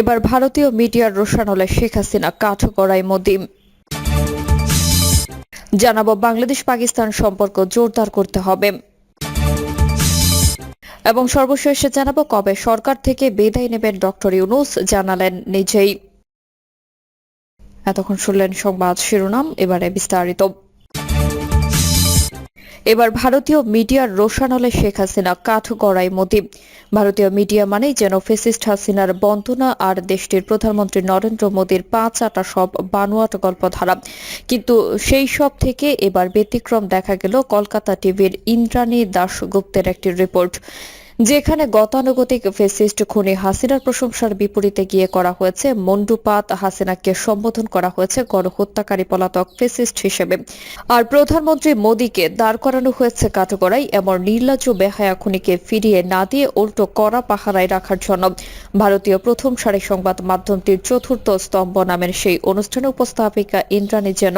এবার ভারতীয় মিডিয়ার রোশানলে শেখ হাসিনা কাঠগড়াই মোদী জানাব বাংলাদেশ পাকিস্তান সম্পর্ক জোরদার করতে হবে। এবং সর্বশেষে জানাব কবে সরকার থেকে বিদায় নেবেন ডক্টর ইউনুস জানালেন নিজেই। এতক্ষণ শুনলেন সংবাদ শিরোনাম, এবারে বিস্তারিত। এবার ভারতীয় মিডিয়ার রোশানলে শেখ হাসিনা কাঠগড়াই মোদী ভারতীয় মিডিয়া মানেই যেন ফেসিস্ট হাসিনার বন্দনা আর দেশটির প্রধানমন্ত্রী নরেন্দ্র মোদীর পাঁচ আটা সব বানোয়াট গল্পধারা। কিন্তু সেই সব থেকে এবার ব্যতিক্রম দেখা গেল কলকাতা টিভির ইন্দ্রাণী দাশগুপ্তের একটি রিপোর্ট। যেখানে গতানুগতিক ফেসিস্ট খুনি হাসিনার প্রশংসার বিপরীতে গিয়ে করা হয়েছে মন্ডুপাত হাসিনাকে সম্বোধন করা হয়েছে গণহত্যাকারী পলাতক ফেসিস্ট হিসেবে। আর প্রধানমন্ত্রী মোদীকে দাঁড় করানো হয়েছে কাঠগড়াই এমন নির্লজ্জ বেহায়া খুনিকে ফিরিয়ে না দিয়ে উল্টো কড়া পাহারায় রাখার জন্য। ভারতীয় প্রথম সারি সংবাদ মাধ্যমটির চতুর্থ স্তম্ভ নামের সেই অনুষ্ঠানে উপস্থাপিকা ইন্দ্রাণী যেন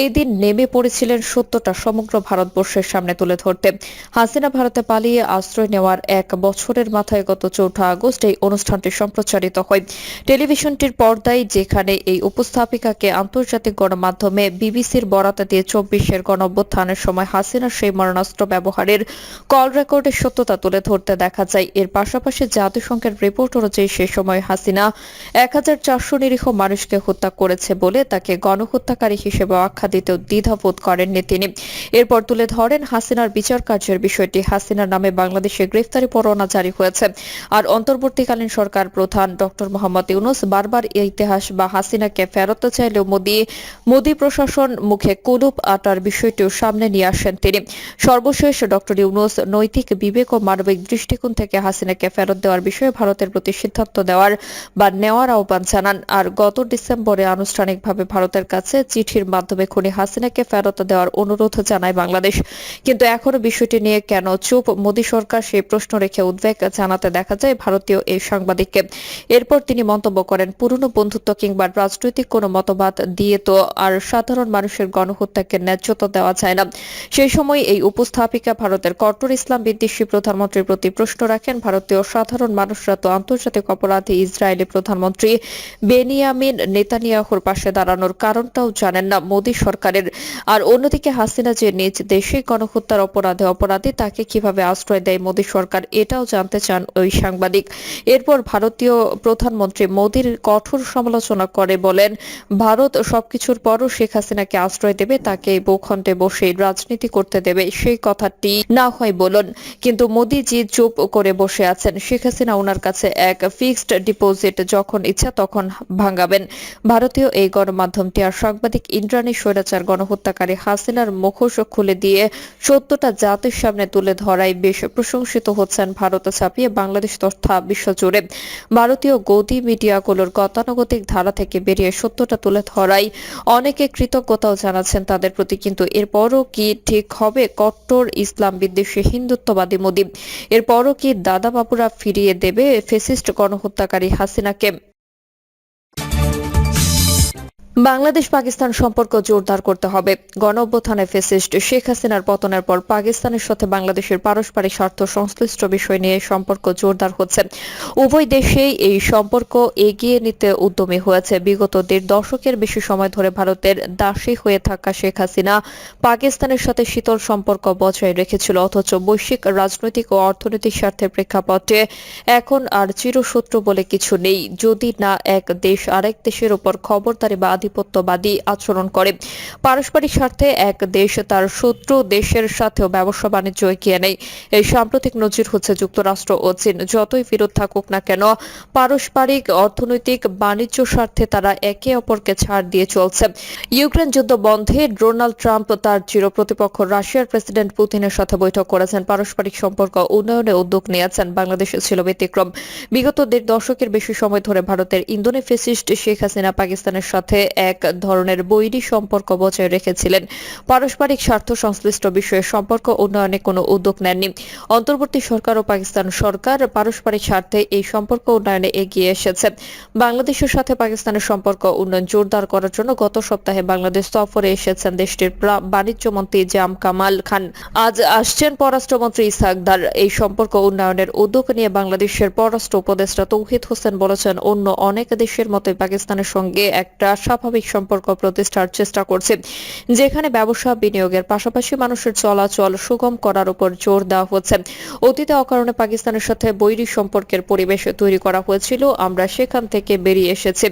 এই দিন নেমে পড়েছিলেন সত্যটা সমগ্র ভারতবর্ষের সামনে তুলে ধরতে। হাসিনা ভারতে পালিয়ে আশ্রয় নেওয়ার এক বছরের মাথায় গত চৌঠা আগস্ট এই অনুষ্ঠানটি সম্প্রচারিত হয়। টেলিভিশনটির পর্দায় যেখানে এই উপস্থাপিকাকে আন্তর্জাতিক গণমাধ্যমে বিবিসির বরাত দিয়ে চব্বিশের গণঅভ্যুত্থানের সময় হাসিনার সেই মারণাস্ত্র ব্যবহারের কল রেকর্ডের সত্যতা তুলে ধরতে দেখা যায়। এর পাশাপাশি জাতিসংঘের রিপোর্ট অনুযায়ী সে সময় হাসিনা এক হাজার চারশো নিরীহ মানুষকে হত্যা করেছে বলে তাকে গণহত্যাকারী হিসেবে আখ্যা দিতেও দ্বিধাবোধ করেননি তিনি। এরপর তুলে ধরেন হাসিনার বিচার কার্যের বিষয়টি। হাসিনার নামে বাংলাদেশে গ্রেফতারি পরোয়ানা জারি হয়েছে। আর অন্তর্বর্তীকালীন সরকার প্রধান ডক্টর মোহাম্মদ ইউনুস বারবার ইতিহাস বা হাসিনাকে ফেরত চাইলেও মোদী মোদী প্রশাসন মুখে কুলুপ আটার বিষয়টিও সামনে নিয়ে আসেন তিনি। সর্বশেষ ডক্টর ইউনুস নৈতিক বিবেক ও মানবিক দৃষ্টিকোণ থেকে হাসিনাকে ফেরত দেওয়ার বিষয়ে ভারতের প্রতি সিদ্ধান্ত দেওয়ার বা নেওয়ার আহ্বান জানান। আর গত ডিসেম্বরে আনুষ্ঠানিকভাবে ভারতের কাছে চিঠির মাধ্যমে খুনি হাসিনাকে ফেরত দেওয়ার অনুরোধ জানায় বাংলাদেশ। কিন্তু এখনও বিষয়টি নিয়ে কেন চুপ? মোদী সরকার সেই প্রশ্ন রেখে উদ্বেগ জানাতে দেখা যায় ভারতীয় এই সাংবাদিককে। এরপর তিনি মন্তব্য করেন, পুরনো বন্ধুত্ব কিংবা রাজনৈতিক কোনো মতবাদ দিয়ে তো আর সাধারণ মানুষের গণহত্যাকে ন্যায্যতা দেওয়া যায় না। সেই সময় এই উপস্থাপিকা ভারতের কট্টর ইসলাম বিদ্বেষী প্রধানমন্ত্রীর প্রতি প্রশ্ন রাখেন, ভারতীয় সাধারণ মানুষরা তো আন্তর্জাতিক অপরাধী ইসরায়েলি প্রধানমন্ত্রী বেনিয়ামিন নেতানিয়াহুর পাশে দাঁড়ানোর কারণটাও জানেন না মোদী সরকারের। আর অন্যদিকে হাসিনা যে নিজ দেশে গণহত্যার অপরাধে অপরাধী, তাকে কীভাবে আশ্রয় দেয় মোদী সরকার? এটাও জানতে চান ওই সাংবাদিক। এরপর ভারতীয় প্রধানমন্ত্রী মোদীর কঠোর সমালোচনা করে বলেন, ভারত সবকিছুর পরও শেখ হাসিনাকে আশ্রয় দেবে, তাকে ভূখণ্ডে বসে রাজনীতি করতে দেবে, সেই কথাটি না হয় বলুন। কিন্তু মোদীজি চুপ করে বসে আছেন। শেখ হাসিনা ওনার কাছে এক ফিক্সড ডিপোজিট যখন ইচ্ছা তখন ভাঙাবেন। ভারতীয় এই গণমাধ্যমটি আর সাংবাদিক ইন্দ্রাণী স্বৈরাচার গণহত্যাকারী হাসিনার মুখোশ খুলে দিয়ে সত্যটা জাতির সামনে তুলে ধরায় বেশ প্রশংসিত হচ্ছেন ভারত ছাপিয়ে বাংলাদেশ তথা বিশ্বজুড়ে ভারতীয় গদি মিডিয়াগুলোর গতানুগতিক ধারা থেকে বেরিয়ে সত্যটা তুলে ধরাই অনেকে কৃতজ্ঞতাও জানাচ্ছেন তাদের প্রতি, কিন্তু এরপরও কি ঠিক হবে? কট্টর ইসলাম বিদ্বেষী হিন্দুত্ববাদী মোদী। এরপরও কি দাদা বাবুরা ফিরিয়ে দেবে ফেসিস্ট গণহত্যাকারী হাসিনাকে? বাংলাদেশ পাকিস্তান সম্পর্ক জোরদার করতে হবে। গণ অভ্যুত্থানে ফেসিস্ট শেখ হাসিনার পতনের পর পাকিস্তানের সাথে বাংলাদেশের পারস্পরিক স্বার্থ সংশ্লিষ্ট বিষয় নিয়ে সম্পর্ক জোরদার হচ্ছে। উভয় দেশেই এই সম্পর্ক এগিয়ে নিতে উদ্যমী হয়েছে। বিগত দেড় দশকের বেশি সময় ধরে ভারতের দাসী হয়ে থাকা শেখ হাসিনা পাকিস্তানের সাথে শীতল সম্পর্ক বজায় রেখেছিল, অথচ বৈশ্বিক রাজনৈতিক ও অর্থনৈতিক স্বার্থের প্রেক্ষাপটে এখন আর চিরশত্রু বলে কিছু নেই। যদি না এক দেশ আরেক দেশের উপর খবরদারি বা আধিপত্যবাদী আচরণ করে। পারস্পরিক স্বার্থে এক দেশ তার শত্রু, দেশের সাথেও ব্যবসা বাণিজ্য এগিয়ে নেয়। এই সাম্প্রতিক নজির হচ্ছে যুক্তরাষ্ট্র ও চীন। যতই বিরোধ থাকুক না কেন, পারস্পরিক অর্থনৈতিক বাণিজ্য স্বার্থে তারা একে অপরকে ছাড় দিয়ে চলছে। ইউক্রেন যুদ্ধ বন্ধে ডোনাল্ড ট্রাম্প তার চির প্রতিপক্ষ রাশিয়ার প্রেসিডেন্ট পুতিনের সাথে বৈঠক করেছেন। পারস্পরিক সম্পর্ক উন্নয়নে উদ্যোগ নিয়েছেন বাংলাদেশে ছিল ব্যতিক্রম। বিগত দেড় দশকের বেশি সময় ধরে ভারতের ইন্দোনে ফেসিস্ট শেখ হাসিনা পাকিস্তানের সাথে এক ধরনের বৈরী সম্পর্ক বজায় রেখেছিলেন। পারস্পরিক স্বার্থ সংশ্লিষ্ট বিষয়ে সম্পর্ক উন্নয়নে কোনো উদ্যোগ নেননি। অন্তর্বর্তী সরকার ও পাকিস্তান সরকার পারস্পরিক স্বার্থে এই সম্পর্ক উন্নয়নে এগিয়ে এসেছে। বাংলাদেশের সাথে পাকিস্তানের সম্পর্ক উন্নয়ন জোরদার করার জন্য গত সপ্তাহে বাংলাদেশ সফরে এসেছেন দেশটির বাণিজ্য মন্ত্রী জাম কামাল খান। আজ আসছেন পররাষ্ট্রমন্ত্রী ইসাকদার। এই সম্পর্ক উন্নয়নের উদ্যোগ নিয়ে বাংলাদেশের পররাষ্ট্র উপদেষ্টা তৌহিদ হোসেন বলেছেন, অন্য অনেক দেশের মতোই পাকিস্তানের সঙ্গে একটা স্বাভাবিক সম্পর্ক প্রতিষ্ঠার চেষ্টা করছে, যেখানে ব্যবসা বিনিয়োগের পাশাপাশি মানুষের চলাচল সুগম করার উপর জোর দেওয়া হচ্ছে। অতীতে অকারণে পাকিস্তানের সাথে বৈরী সম্পর্কের পরিবেশ তৈরি করা হয়েছিল, আমরা সেখান থেকে বেরিয়ে এসেছি।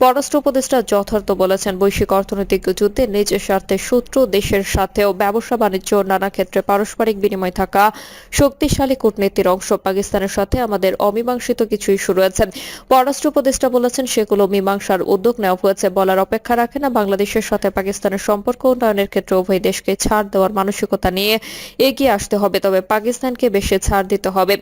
পররাষ্ট্র উপদেষ্টা যথার্থ বলেছেন, বৈশ্বিক অর্থনৈতিক যুদ্ধে নিজ স্বার্থে শত্রু দেশের সাথেও ব্যবসা বাণিজ্য, নানা ক্ষেত্রে পারস্পরিক বিনিময় থাকা শক্তিশালী কূটনীতির অংশ। পাকিস্তানের সাথে আমাদের অমীমাংসিত কিছু ইস্যু রয়েছে পররাষ্ট্র উপদেষ্টা বলেছেন, সেগুলো মীমাংসার উদ্যোগ নেওয়া হয়েছে বলার অপেক্ষা রাখে না। বাংলাদেশের সাথে পাকিস্তানের সম্পর্ক উন্নয়নের ক্ষেত্রে উভয় দেশকে ছাড় দেওয়ার মানসিকতা নিয়ে এগিয়ে আসতে হবে, তবে পাকিস্তানকে বেশি ছাড় দিতে হবে।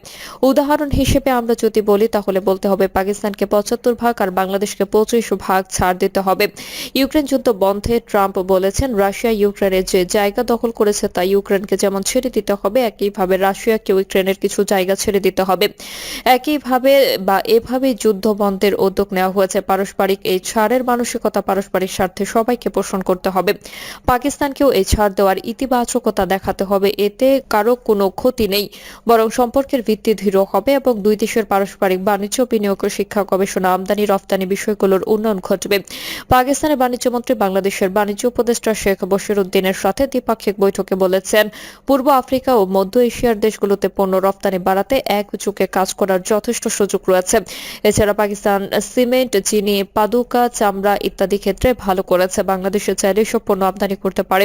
উদাহরণ হিসেবে আমরা যদি বলি, তাহলে বলতে হবে পাকিস্তানকে পঁচাত্তর ভাগ আর বাংলাদেশকে পঁচিশ ভাগ ছাড় দিতে হবে। ইউক্রেন যুদ্ধ বন্ধে ট্রাম্প বলেছেন, রাশিয়া ইউক্রেনের যে জায়গা দখল করেছে, তা ইউক্রেনকে যেমন ছেড়ে দিতে হবে, একইভাবে রাশিয়াকে ইউক্রেনের কিছু জায়গা ছেড়ে দিতে হবে। একইভাবে বা এভাবে যুদ্ধ বন্ধের উদ্যোগ নেওয়া হয়েছে। পারস্পরিক এই ছাড়ের মানসিকতা পারস্পরিক স্বার্থে সবাইকে পোষণ করতে হবে। পাকিস্তানকেও এই ছাড় দেওয়ার ইতিবাচকতা দেখাতে হবে। এতে কারও কোনো ক্ষতি নেই। বরং সম্পর্কের ভিত্তি দৃঢ় হবে এবং দুই দেশের পারস্পরিক বাণিজ্য, বিনিয়োগ শিক্ষা গবেষণা, আমদানি, রফতানি বিষয়গুলোর উন্নয়ন ঘটবে। পাকিস্তানের বাণিজ্য মন্ত্রী বাংলাদেশের বাণিজ্য উপদেষ্টা শেখ বশির উদ্দিনের সাথে দ্বিপাক্ষিক বৈঠকে বলেছেন, পূর্ব আফ্রিকা ও মধ্য এশিয়ার দেশগুলোতে পণ্য রপ্তানি বাড়াতে এক একযোগে কাজ করার যথেষ্ট সুযোগ রয়েছে। এছাড়া পাকিস্তান সিমেন্ট, চিনি, পাদুকা, চামড়া ইত্যাদি ক্ষেত্রে ভালো করেছে। বাংলাদেশে চাইলে সব পণ্য আমদানি করতে পারে।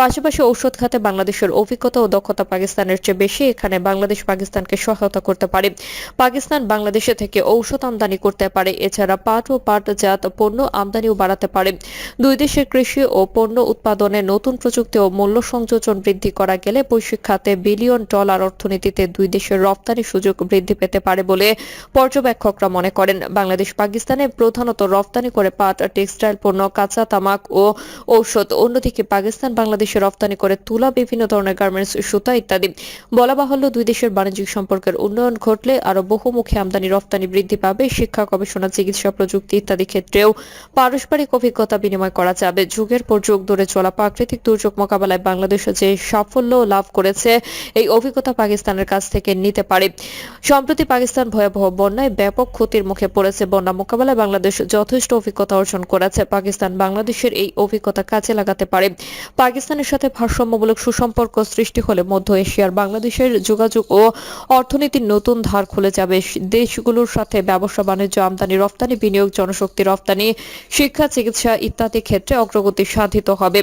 পাশাপাশি ঔষধ খাতে বাংলাদেশের অভিজ্ঞতা ও দক্ষতা পাকিস্তানের চেয়ে বেশি। এখানে বাংলাদেশ পাকিস্তানকে সহায়তা করতে পারে। পাকিস্তান বাংলাদেশে থেকে ঔষধ আমদানি করতে পারে। এছাড়া পাট ও পাটজাত পণ্য আমদানিও বাড়াতে পারে। দুই দেশের কৃষি ও পণ্য উৎপাদনে নতুন প্রযুক্তি ও মূল্য সংযোজন বৃদ্ধি করা গেলে বৈশ্বিক খাতে বিলিয়ন ডলার অর্থনীতিতে দুই দেশের রপ্তানি সুযোগ বৃদ্ধি পেতে পারে বলে পর্যবেক্ষকরা মনে করেন। বাংলাদেশ পাকিস্তানে প্রধানত রপ্তানি করে পাট টেক্সটাইল পণ্য, কাঁচা তামাক ও ঔষধ। অন্যদিকে পাকিস্তান বাংলাদেশে রপ্তানি করে তুলা, বিভিন্ন ধরনের গার্মেন্টস সুতা ইত্যাদি। বলা বাহুল্য, দুই দেশের বাণিজ্যিক সম্পর্কের উন্নয়ন ঘটলে আরও বহুমুখী আমদানি, রপ্তানি বৃদ্ধি পাবে, শিক্ষা, গবেষণা, চিকিৎসা, প্রযুক্তি ইত্যাদি ক্ষেত্রেও পারস্পরিক অভিজ্ঞতা বিনিময় করা যাবে। যুগের পর যুগ ধরে চলা প্রাকৃতিক দুর্যোগ মোকাবেলায় বাংলাদেশ যে সাফল্য লাভ করেছে, এই অভিজ্ঞতা পাকিস্তানের কাছ থেকে নিতে পারে। সম্প্রতি পাকিস্তান ভয়াবহ বন্যায় ব্যাপক ক্ষতির মুখে পড়েছে বন্যা মোকাবেলায় বাংলাদেশ যথেষ্ট অভিজ্ঞতা অর্জন করেছে। পাকিস্তান বাংলাদেশের এই অভিজ্ঞতা কাজে লাগাতে পারে। পাকিস্তানের সাথে ভারসাম্যমূলক সুসম্পর্ক সৃষ্টি হলে মধ্য এশিয়ার বাংলাদেশের যোগাযোগ ও অর্থনীতির নতুন ধার খুলে যাবে। দেশগুলোর সাথে ব্যবসা, বাণিজ্য, আমদানি, রপ্তানি, বিনিয়োগ, জনশক্তি, রপ্তানি, শিক্ষা, চিকিৎসা ইত্যাদি ক্ষেত্রে অগ্রগতি সাধিত হবে।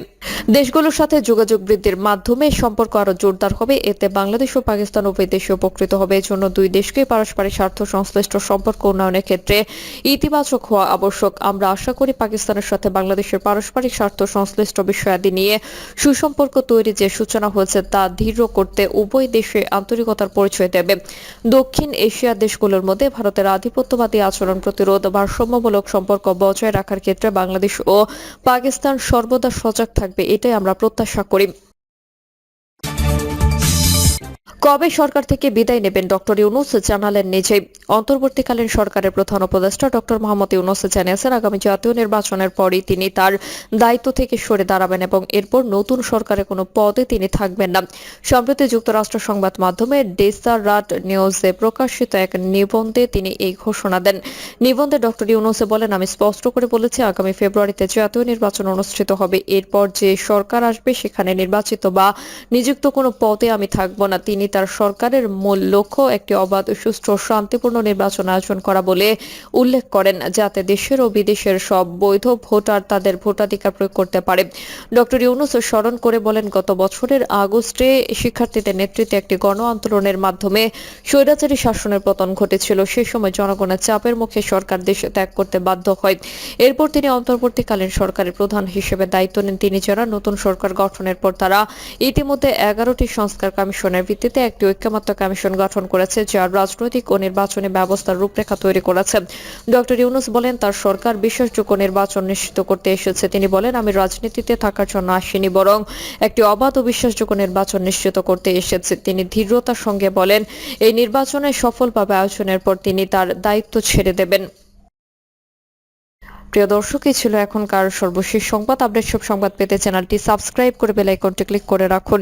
দেশগুলোর সাথে যোগাযোগ বৃদ্ধির মাধ্যমে সম্পর্ক আরও জোরদার হবে। এতে বাংলাদেশ ও পাকিস্তান উভয় দেশে উপকৃত হবে। এজন্য দুই দেশকে পারস্পরিক স্বার্থ সংশ্লিষ্ট সম্পর্ক উন্নয়নের ক্ষেত্রে ইতিবাচক হওয়া আবশ্যক। আমরা আশা করি পাকিস্তানের সাথে বাংলাদেশের পারস্পরিক স্বার্থ সংশ্লিষ্ট বিষয়াদি নিয়ে সুসম্পর্ক তৈরি যে সূচনা হয়েছে তা দৃঢ় করতে উভয় দেশে আন্তরিকতার পরিচয় দেবে। দক্ষিণ এশিয়া দেশগুলোর মধ্যে ভারতের আধিপত্যবাদী আচরণ প্রতিরোধ, ভারসাম্যমূলক সম্পর্ক বজায় রাখার ক্ষেত্রে বাংলাদেশ ও পাকিস্তান সর্বদা সজাগ থাকবে, এটাই আমরা প্রত্যাশা করি। কবে সরকার থেকে বিদায় নেবেন ডক্টর ইউনুস জানালেন নিজেই অন্তর্বর্তীকালীন সরকারের প্রধান উপদেষ্টা ডক্টর মোহাম্মদ ইউনুস জানিয়েছেন, আগামী জাতীয় নির্বাচনের পরই তিনি তার দায়িত্ব থেকে সরে দাঁড়াবেন এবং এরপর নতুন সরকারের কোনো পদে তিনি থাকবেন না। সম্প্রতি যুক্তরাষ্ট্র সংবাদ মাধ্যমে ডেসারাট নিউজে প্রকাশিত এক নিবন্ধে তিনি এই ঘোষণা দেন। নিবন্ধে ডক্টর ইউনুসে বলেন, আমি স্পষ্ট করে বলেছি, আগামী ফেব্রুয়ারিতে জাতীয় নির্বাচন অনুষ্ঠিত হবে। এরপর যে সরকার আসবে সেখানে নির্বাচিত বা নিযুক্ত কোনো পদে আমি থাকব না। তিনি তার সরকারের মূল লক্ষ্য একটি অবাধ, সুষ্ঠু, শান্তিপূর্ণ নির্বাচন আয়োজন করা বলে উল্লেখ করেন, যাতে দেশের ও বিদেশের সব বৈধ ভোটার তাদের ভোটাধিকার প্রয়োগ করতে পারে। ডক্টর ইউনুস স্মরণ করে বলেন, গত বছরের আগস্টে শিক্ষার্থীদের নেতৃত্বে একটি গণ আন্দোলনের মাধ্যমে স্বৈরাচারী শাসনের পতন ঘটেছিল। সে সময় জনগণের চাপের মুখে সরকার দেশ ত্যাগ করতে বাধ্য হয়। এরপর তিনি অন্তর্বর্তীকালীন সরকারের প্রধান হিসেবে দায়িত্ব নেন। তিনি যারা নতুন সরকার গঠনের পর তারা ইতিমধ্যে এগারোটি সংস্কার কমিশনের ভিত্তি ভিত্তিতে একটি ঐক্যমত্য কমিশন গঠন করেছে যা রাজনৈতিক ও নির্বাচনী ব্যবস্থার রূপরেখা তৈরি করেছে। ডক্টর ইউনুস বলেন, তার সরকার বিশ্বাসযোগ্য নির্বাচন নিশ্চিত করতে এসেছে। তিনি বলেন, আমি রাজনীতিতে থাকার জন্য আসিনি, বরং একটি অবাধ ও বিশ্বাসযোগ্য নির্বাচন নিশ্চিত করতে এসেছে। তিনি দৃঢ়তার সঙ্গে বলেন, এই নির্বাচনে সফলভাবে আয়োজনের পর তিনি তার দায়িত্ব ছেড়ে দেবেন। প্রিয় দর্শক, এই ছিল এখনকার সর্বশেষ সংবাদ। আপডেট সব সংবাদ পেতে চ্যানেলটি সাবস্ক্রাইব করে বেল আইকনটি ক্লিক করে রাখুন।